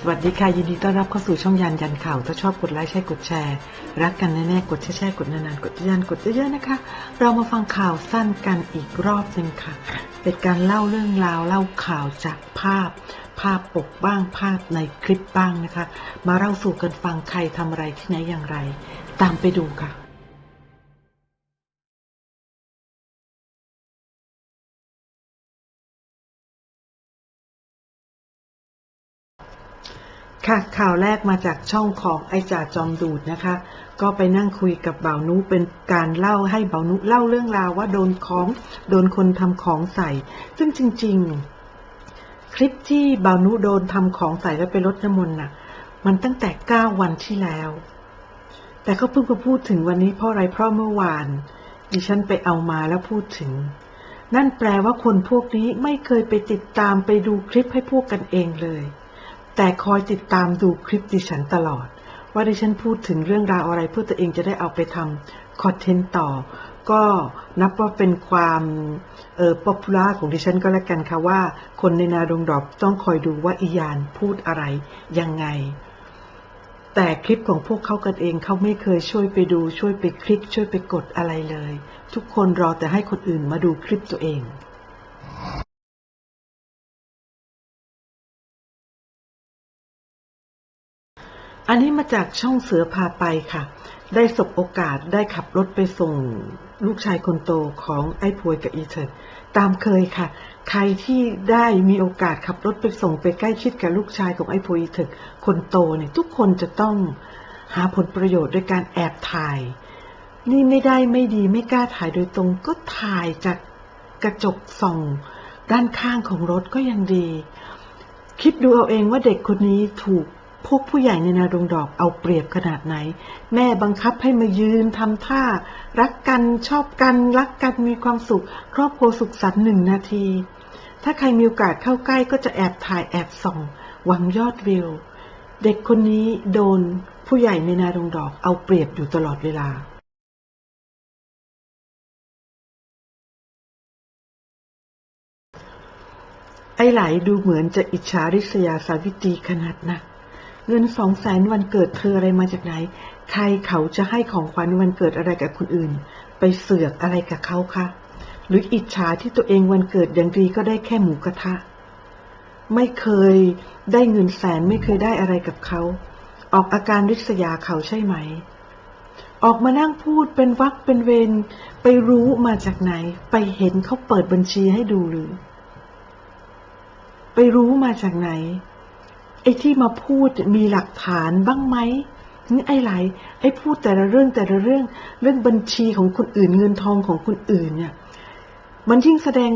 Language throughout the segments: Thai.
สวัสดีค่ะยินดีต้อนรับเข้าสู่ช่องยันยันข่าว ถ้าชอบกดไลค์ใช่กดแชร์ รักกันแน่ๆ กดแชร์ๆกดนานๆ กดยันกดเยอะๆนะคะ เรามาฟังข่าวสั้นกันอีกรอบหนึ่งค่ะ เป็นการเล่าเรื่องราวเล่าข่าวจากภาพ ภาพปกบ้างภาพในคลิปบ้างนะคะ มาเล่าสู่กันฟังใครทำอะไรที่ไหนอย่างไร ตามไปดูค่ะ ค่ะข่าวแรกมาจากช่องของไอจ่าจอมดูดนะคะ ก็ไปนั่งคุยกับเบานุเป็นการเล่าให้เบานุเล่าเรื่องราวว่าโดนของโดนคนทำของใส่ ซึ่งจริง ๆ คลิปที่เบานุโดนทำของใส่แล้วไปลดน้ำมนต์น่ะ มันตั้งแต่เก้าวันที่แล้ว แต่เขาเพิ่งมาพูดถึงวันนี้เพราะอะไรเพราะเมื่อวาน ดิฉันไปเอามาแล้วพูดถึง นั่นแปลว่าคนพวกนี้ไม่เคยไปติดตามไปดูคลิปให้พวกกันเองเลย แต่คอยติดตามดูคลิปดิฉันตลอด ว่าดิฉันพูดถึงเรื่องราวอะไรเพื่อตัวเองจะได้เอาไปทำคอนเทนต์ต่อ ก็นับว่าเป็นความเอ่อป๊อปปูล่าของดิฉันก็แล้วกันค่ะว่า คนในนาดงดอกต้องคอยดูว่าอียานพูดอะไรยังไง แต่คลิปของพวกเขากันเองเขาไม่เคยช่วยไปดูช่วยไปคลิกช่วยไปกดอะไรเลย ทุกคนรอแต่ให้คนอื่นมาดูคลิปตัวเอง อันนี้มาจากช่องเสือพาไปค่ะ ได้สบโอกาสได้ขับรถไปส่ง ลูกชายคนโตของไอ้พวยกับอีเถิดตามเคยค่ะ ใครที่ได้มีโอกาสขับรถไปส่งไปใกล้ชิดกับลูกชายของไอ้พวยอีเถิดคนโตเนี่ยทุกคนจะต้องหาผลประโยชน์ด้วยการแอบถ่าย นี่ไม่ได้ไม่ดีไม่กล้าถ่ายโดยตรงก็ถ่ายจากกระจกส่องด้านข้างของรถก็ยังดี คิดดูเอาเองว่าเด็กคนนี้ถูก พวกผู้ใหญ่ในนาดงดอกเอาเปรียบขนาดไหน แม่บังคับให้มายืนทำท่า รักกันชอบกันรักกันมีความสุข ครอบครัวสุขสันต์หนึ่งนาที ถ้าใครมีโอกาสเข้าใกล้ก็จะแอบถ่ายแอบส่อง หวังยอดวิว เด็กคนนี้โดนผู้ใหญ่ในนาดงดอกเอาเปรียบอยู่ตลอดเวลาไอ้ไหลดูเหมือนจะอิจฉาริษยาสาวิตรีขนาดนัก เงินสองแสนวันเกิดเธออะไรมาจากไหน ใครเขาจะให้ของขวัญวันเกิดอะไรกับคนอื่น ไปเสือกอะไรกับเขาคะหรืออิจฉาที่ตัวเองวันเกิดอย่างดีก็ได้แค่หมูกระทะ ไม่เคยได้เงินแสนไม่เคยได้อะไรกับเขา ออกอาการริษยาเขาใช่ไหม ออกมานั่งพูดเป็นวักเป็นเวรไปรู้มาจากไหน ไปเห็นเขาเปิดบัญชีให้ดูหรือ ไปรู้มาจากไหน ไอ้ที่มาพูดมีหลักฐานบ้างไหมนี่ไอ้ไหลไอ้พูดแต่ละเรื่องแต่ละเรื่องเรื่องบัญชีของคนอื่นเงินทองของคนอื่นเนี่ย มันยิ่งแสดง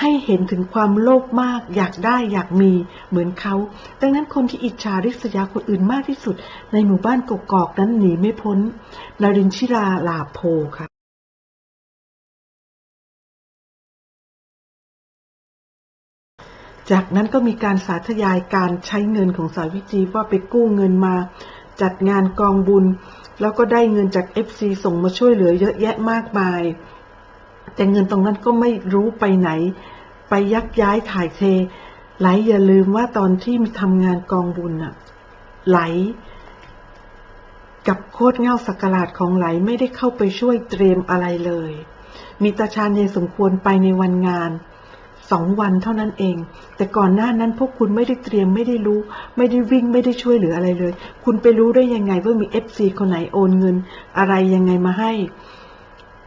ให้เห็นถึงความโลภมาก อยากได้อยากมีเหมือนเขา ดังนั้นคนที่อิจฉาริษยาคนอื่นมากที่สุด ในหมู่บ้านกกอกนั้นหนีไม่พ้น นารินชิราลาโพค่ะ จากนั้นก็มีการสาธยายการใช้เงินของสาวิตรีว่าไปกู้เงินมา จัดงานกองบุญ แล้วก็ได้เงินจาก FC ส่งมาช่วยเหลือเยอะแยะมากมาย แต่เงินตรงนั้นก็ไม่รู้ไปไหน ไปยักย้ายถ่ายเท ไหลอย่าลืมว่าตอนที่มีทำงานกองบุญน่ะไหล กับโคตรเง่าสักการาดของไหลไม่ได้เข้าไปช่วยเตรียมอะไรเลย มีตาชาญยายสมควรไปในวันงาน สองวันเท่านั้นเอง แต่ก่อนหน้านั้นพวกคุณไม่ได้เตรียมไม่ได้รู้ ไม่ได้วิ่งไม่ได้ช่วยเหลืออะไรเลย คุณไปรู้ได้ยังไงว่ามีเอฟซีคนไหนโอนเงิน อะไรยังไงมาให้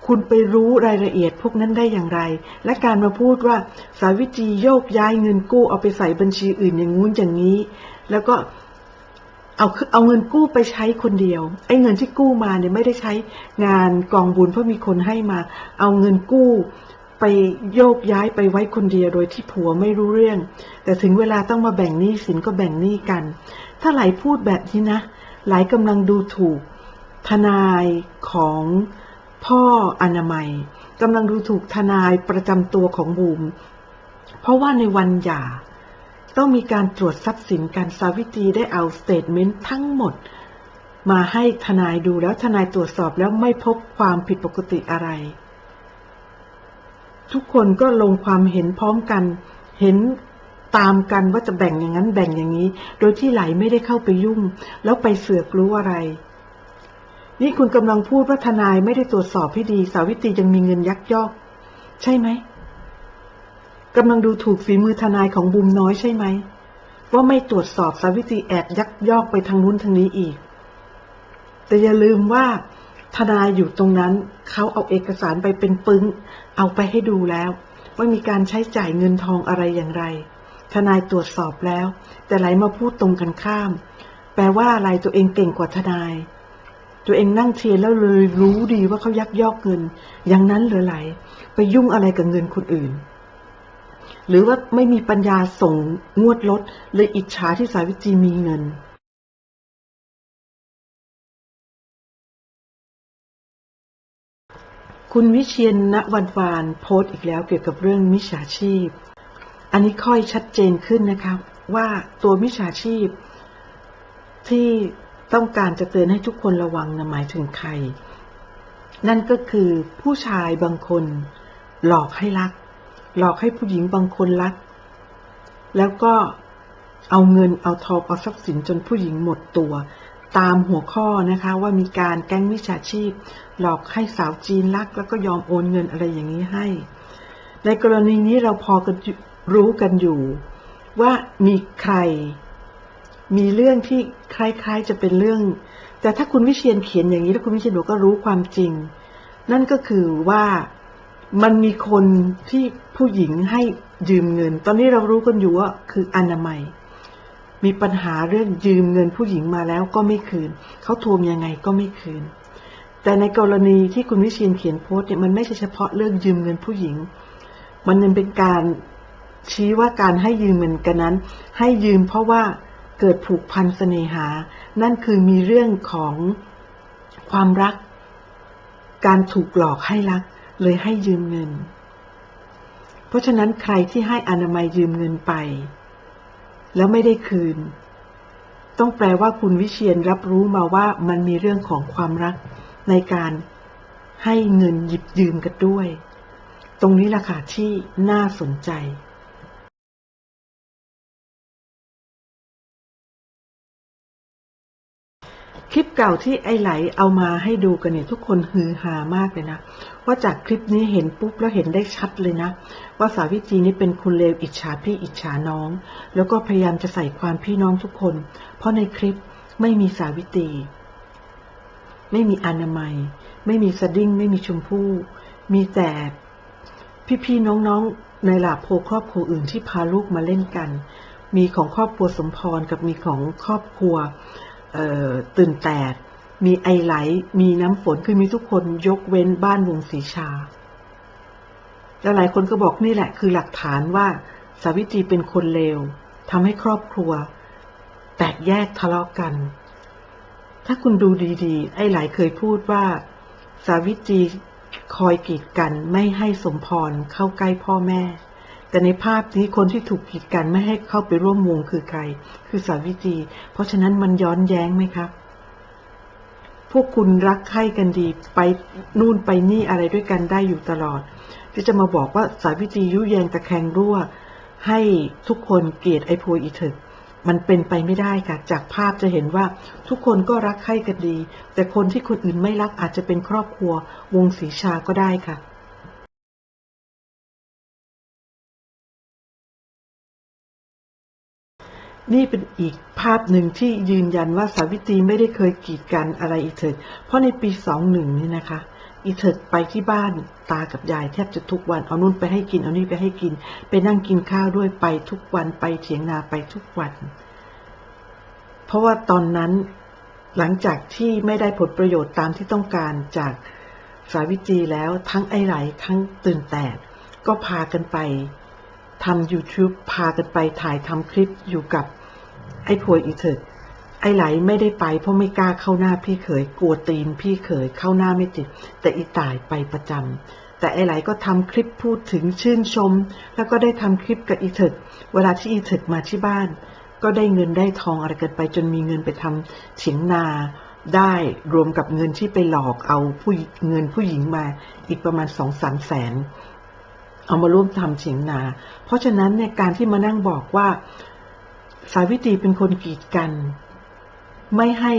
คุณไปรู้รายละเอียดพวกนั้นได้อย่างไร และการมาพูดว่าสาวิตรีโยกย้ายเงินกู้เอาไปใส่บัญชีอื่นอย่างงู้นอย่างนี้ แล้วก็เอาเอาเงินกู้ไปใช้คนเดียว ไอ้เงินที่กู้มาเนี่ยไม่ได้ใช้งานกองบุญเพราะมีคนให้มา เอาเงินกู้ ไปโยกย้ายไปไว้คนเดียวโดยที่ผัวไม่รู้เรื่อง แต่ถึงเวลาต้องมาแบ่งหนี้สินก็แบ่งหนี้กัน ถ้าไหลพูดแบบนี้นะ ไหลกำลังดูถูกทนายของพ่ออนามัยกำลังดูถูกทนายประจำตัวของบูม เพราะว่าในวันหย่า ต้องมีการตรวจทรัพย์สินการสาวิตีได้เอาสเตทเมนต์ทั้งหมด มาให้ทนายดูแล้วทนายตรวจสอบแล้วไม่พบความผิดปกติอะไร ทุกคนก็ลงความเห็นพร้อมกัน เห็นตามกันว่าจะแบ่งอย่างนั้นแบ่งอย่างนี้ โดยที่ไหลไม่ได้เข้าไปยุ่ง แล้วไปเสือกรู้อะไร นี่คุณกำลังพูดว่าทนายไม่ได้ตรวจสอบให้ดี สาวิตรียังมีเงินยักยอก ใช่ไหมกำลังดูถูกฝีมือทนายของบุมน้อยใช่ไหมว่าไม่ตรวจสอบสาวิตรีแอบยักยอกไปทางนู้นทางนี้อีก แต่อย่าลืมว่า ทนายอยู่ตรงนั้น เขาเอาเอกสารไปเป็นปึ้ง เอาไปให้ดูแล้ว ว่ามีการใช้จ่ายเงินทองอะไรอย่างไร ทนายตรวจสอบแล้ว แต่ไหลมาพูดตรงกันข้าม แปลว่าอะไรตัวเองเก่งกว่าทนาย ตัวเองนั่งเทียนแล้วเลยรู้ดีว่าเขายักยอกเงิน อย่างนั้นเหรือไหล ไปยุ่งอะไรกับเงินคนอื่น หรือว่าไม่มีปัญญาส่งงวดลดเลยอิจฉาที่สาวิตรีมีเงิน คุณวิเชียนณวันวานโพสต์อีกแล้วเกี่ยวกับเรื่องมิจฉาชีพ อันนี้ค่อยชัดเจนขึ้นนะครับ ว่าตัวมิจฉาชีพ ที่ต้องการจะเตือนให้ทุกคนระวังนะหมายถึงใคร นั่นก็คือผู้ชายบางคน หลอกให้รัก หลอกให้ผู้หญิงบางคนรัก แล้วก็เอาเงินเอาทองเอาทรัพย์สินจนผู้หญิงหมดตัว ตามหัวข้อนะคะว่ามีการแก๊งมิจฉาชีพ หลอกให้สาวจีนรัก แล้วก็ยอมโอนเงินอะไรอย่างนี้ให้ ในกรณีนี้เราพอกันรู้กันอยู่ ว่ามีใคร มีเรื่องที่คล้ายๆจะเป็นเรื่อง แต่ถ้าคุณวิเชียนเขียนอย่างนี้แล้วคุณวิเชียนบอกก็รู้ความจริง นั่นก็คือว่ามันมีคนที่ผู้หญิงให้ยืมเงิน ตอนนี้เรารู้กันอยู่ว่าคืออนามัย มีปัญหาเรื่องยืมเงินผู้หญิงมาแล้วก็ไม่คืน เขาทวงยังไงก็ไม่คืน แต่ในกรณีที่คุณวิเชียนเขียนโพสต์เนี่ยมันไม่ใช่เฉพาะเรื่องยืมเงินผู้หญิง มันยังเป็นการชี้ว่าการให้ยืมเงินกันนั้น ให้ยืมเพราะว่าเกิดผูกพันเสน่หา นั่นคือมีเรื่องของความรัก การถูกหลอกให้รัก เลยให้ยืมเงิน เพราะฉะนั้นใครที่ให้อนามัยยืมเงินไป แล้วไม่ได้คืน ต้องแปลว่าคุณวิเชียนรับรู้มาว่ามันมีเรื่องของความรักในการให้เงินหยิบยืมกันด้วย ตรงนี้ล่ะค่ะที่น่าสนใจคลิปเก่าที่ไอไหลเอามาให้ดูกันเนี่ยทุกคนฮือฮามากเลยนะ ว่าจากคลิปนี้เห็นปุ๊บแล้วเห็นได้ชัดเลยนะ ว่าสาวิจีนี่เป็นคนเลวอิจฉาพี่อิจฉาน้อง แล้วก็พยายามจะใส่ความพี่น้องทุกคน เพราะในคลิปไม่มีสาวิตรีไม่มีอนามัย ไม่มีสดิ้ง ไม่มีชมพู่ มีแต่พี่ๆน้องๆในหลาโพครอบครัวอื่นที่พาลูกมาเล่นกัน มีของครอบครัวสมพรกับมีของครอบครัวตื่นแตก มีไอไหล มีน้ำฝน คือมีทุกคนยกเว้นบ้านวงศรีชา แล้วหลายคนก็บอกนี่แหละ คือหลักฐานว่า สาวิตรีเป็นคนเลวทำให้ครอบครัว แตกแยกทะเลาะกัน ถ้าคุณดูดีๆ ไอ้ไหลเคยพูดว่า สาวิตรีคอยกีดกันไม่ให้สมพรเข้าใกล้พ่อแม่ แต่ในภาพนี้คนที่ถูกกีดกันไม่ให้เข้าไปร่วมวงคือใคร คือสาวิตรีเพราะฉะนั้นมันย้อนแย้งไหมครับ พวกคุณรักใคร่กันดีไปนู่นไปนี่อะไรด้วยกันได้อยู่ตลอด ที่จะมาบอกว่าสาวิตรียุแยงตะแคงรั่ว ให้ทุกคนเกลียดไอ้พวยอีถึกมันเป็นไปไม่ได้ค่ะ จากภาพจะเห็นว่าทุกคนก็รักใคร่กันดี แต่คนที่คนอื่นไม่รักอาจจะเป็นครอบครัววงศรีชาก็ได้ค่ะ นี่เป็นอีกภาพหนึ่งที่ยืนยันว่าสาวิตรีไม่ได้เคยกีดกันอะไรอีเถิด เพราะในปีสองหนึ่งนี่นะคะ อีเถิดไปที่บ้านตากับยายแทบจะทุกวัน เอานู่นไปให้กิน เอานี่ไปให้กิน ไปนั่งกินข้าวด้วยไปทุกวันไปเถียงนาไปทุกวัน เพราะว่าตอนนั้นหลังจากที่ไม่ได้ผลประโยชน์ตามที่ต้องการจากสาวิตรีแล้วทั้งไอ้ไหลทั้งตื่นแตกก็พากันไป ทำ YouTube พากันไปถ่ายทำคลิปอยู่กับ ไอ้พวยอีเถิดไอ้ไหลไม่ได้ไปเพราะไม่กล้าเข้าหน้าพี่เขยกลัวตีนพี่เขยเข้าหน้าไม่ติด แต่อีตายไปประจำแต่ไอ้ไหลก็ทำคลิปพูดถึงชื่นชม แล้วก็ได้ทำคลิปกับอีเถิดเวลาที่อีเถิดมาที่บ้าน ก็ได้เงินได้ทองอะไรกันไปจนมีเงินไปทำเถียงนาได้รวมกับเงินที่ไปหลอกเอาผู้เงินผู้หญิงมาอีกประมาณสองสามแสน เอามาร่วมทำเฉียงนา เพราะฉะนั้นเนี่ยการที่มานั่งบอกว่าสาวิตรีเป็นคนกีดกัน ไม่ให้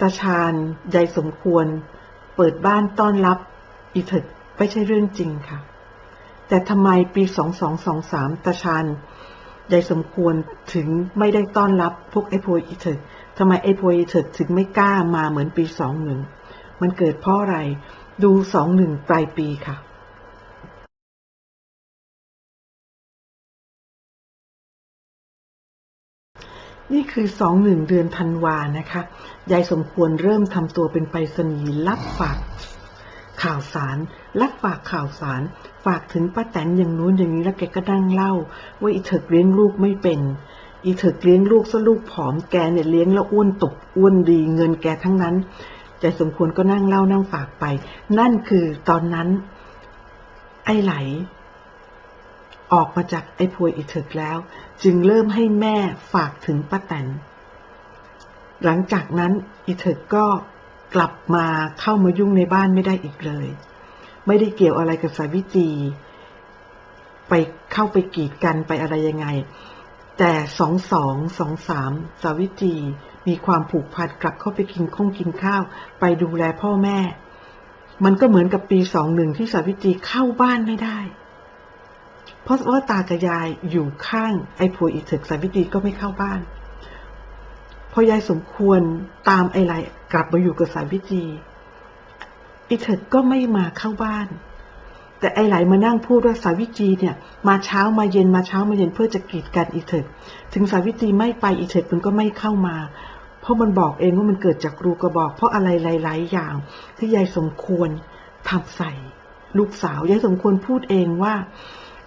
ตาชาญยายสมควร เปิดบ้านต้อนรับอีเถิดไม่ใช่เรื่องจริงค่ะ แต่ทำไมปี 2223ตาชาญยายสมควรถึงไม่ได้ต้อนรับพวกไอ้พวยอีเถิดทำไมไอ้พวยอีเถิดถึงไม่กล้ามาเหมือนปี 21 มันเกิดเพราะอะไร ดู 21ปลายปีค่ะ นี่คือสองหนึ่งเดือนธันวานะคะ ยายสมควรเริ่มทำตัวเป็นไปรษณีย์รับฝากข่าวสาร รับฝากข่าวสาร ฝากถึงป้าแตนอย่างนู้นอย่างนี้แล้วแกก็นั่งเล่า ว่าอีเถิกเลี้ยงลูกไม่เป็น อีเถิกเลี้ยงลูกซะลูกผอมแกเนี่ยเลี้ยงแล้วอ้วนตกอ้วนดีเงินแกทั้งนั้นยายสมควรก็นั่งเล่านั่งฝากไป นั่นคือตอนนั้น ไอ้ไหล ออกมาจากไอ้พวยอีเถิกแล้ว จึงเริ่มให้แม่ฝากถึงป้าแตนหลังจากนั้นอีเถิกก็กลับมาเข้ามายุ่งในบ้านไม่ได้อีกเลย ไม่ได้เกี่ยวอะไรกับสาวิตรีไปเข้าไปกีดกันไปอะไรยังไง แต่สองสองสองสามสาวิตรีมีความผูกพันกลับเข้าไปกินข้องกินข้าว ไปดูแลพ่อแม่ มันก็เหมือนกับปีสองหนึ่งที่สาวิตรีเข้าบ้านไม่ได้ เพราะว่าตากับยายอยู่ข้างไอ้ผัวอีเถิกสาวิตรีก็ไม่เข้าบ้าน พอยายสมควรตามไอ้ไรกลับมาอยู่กับสาวิตรีอีเถิกก็ไม่มาเข้าบ้าน แต่ไอ้ไหลมานั่งพูดว่าสาวิตรีเนี่ย มาเช้ามาเย็นมาเช้ามาเย็นเพื่อจะกีดกันอีเถิกถึงสาวิตรีไม่ไปอีเถิกมันก็ไม่เข้ามาเพราะมันบอกเองว่ามันเกิดจากรูกระบอก เพราะอะไรหลาย ๆ อย่าง ที่ยายสมควรทำใส่ ลูกสาวยายสมควรพูดเองว่า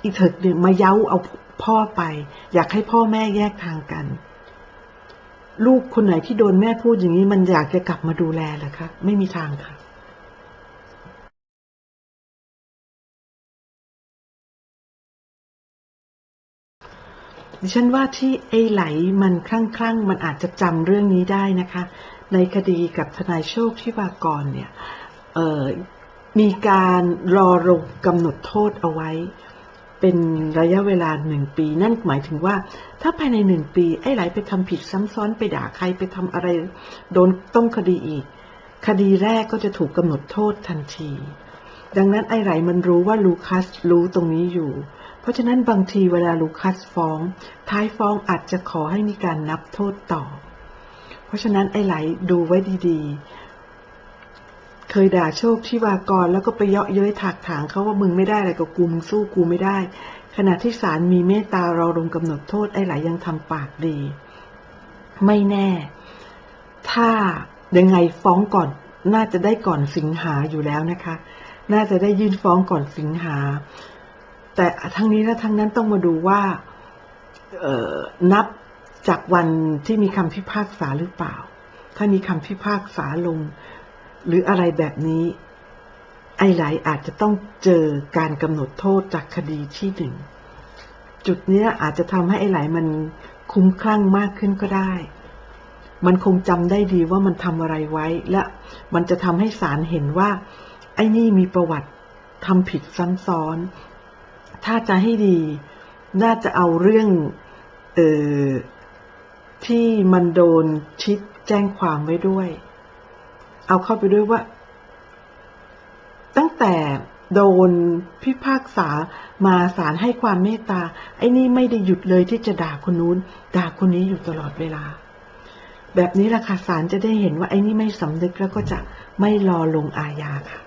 อีเถิกเนี่ยมาเย้าเอาพ่อไป อยากให้พ่อแม่แยกทางกัน ลูกคนไหนที่โดนแม่พูดอย่างนี้มันอยากจะกลับมาดูแลเหรอคะ ไม่มีทางค่ะดิฉันว่าที่ไอ้ไหลมันคลั่งคลั่งมันอาจจะจำเรื่องนี้ได้นะคะ ในคดีกับทนายโชคที่วากรเนี่ยมีการรอลงกำหนดโทษเอาไว้ เป็นระยะเวลาหนึ่งปี นั่นหมายถึงว่า ถ้าภายในหนึ่งปี ไอ้ไหลไปทำผิดซ้ำซ้อนไปด่าใครไปทำอะไร โดนต้องคดีอีก คดีแรกก็จะถูกกำหนดโทษทันที ดังนั้นไอ้ไหลมันรู้ว่าลูคัสรู้ตรงนี้อยู่ เพราะฉะนั้นบางทีเวลาลูคัสฟ้อง ท้ายฟ้องอาจจะขอให้มีการนับโทษต่อ เพราะฉะนั้นไอ้ไหลดูไว้ดีๆ เคยด่าโชคที่วากรแล้วก็ไปเยาะเย้ยถากถางเขาว่ามึงไม่ได้อะไรกับกูมึงสู้กูไม่ได้ ขณะที่ศาลมีเมตตาเรอลงกำหนดโทษไอ้ไหลยังทำปากดี ไม่แน่ ถ้ายังไงฟ้องก่อน น่าจะได้ก่อนสิงหาอยู่แล้วนะคะ น่าจะได้ยื่นฟ้องก่อนสิงหา แต่ทั้งนี้และทั้งนั้นต้องมาดูว่าเออนับจากวันที่มีคำพิพากษาหรือเปล่า ถ้ามีคำพิพากษาลง หรืออะไรแบบนี้ ไอ้ไหลอาจจะต้องเจอการกำหนดโทษจากคดีที่หนึ่ง จุดเนี้ยอาจจะทำให้ไอ้ไหลมันคุ้มคลั่งมากขึ้นก็ได้ มันคงจำได้ดีว่ามันทำอะไรไว้ และมันจะทำให้ศาลเห็นว่า ไอ้นี่มีประวัติทำผิดซ้ำซ้อน ถ้าจะให้ดี น่าจะเอาเรื่องเออที่มันโดนชิดแจ้งความไว้ด้วย เอาเข้าไปด้วยว่า ตั้งแต่โดนพิพากษามาศาลให้ความเมตตา ไอ้นี่ไม่ได้หยุดเลยที่จะด่าคนนู้น ด่าคนนี้อยู่ตลอดเวลา แบบนี้ล่ะค่ะศาลจะได้เห็นว่าไอ้นี่ไม่สำนึกแล้วก็จะไม่รอลงอาญาค่ะ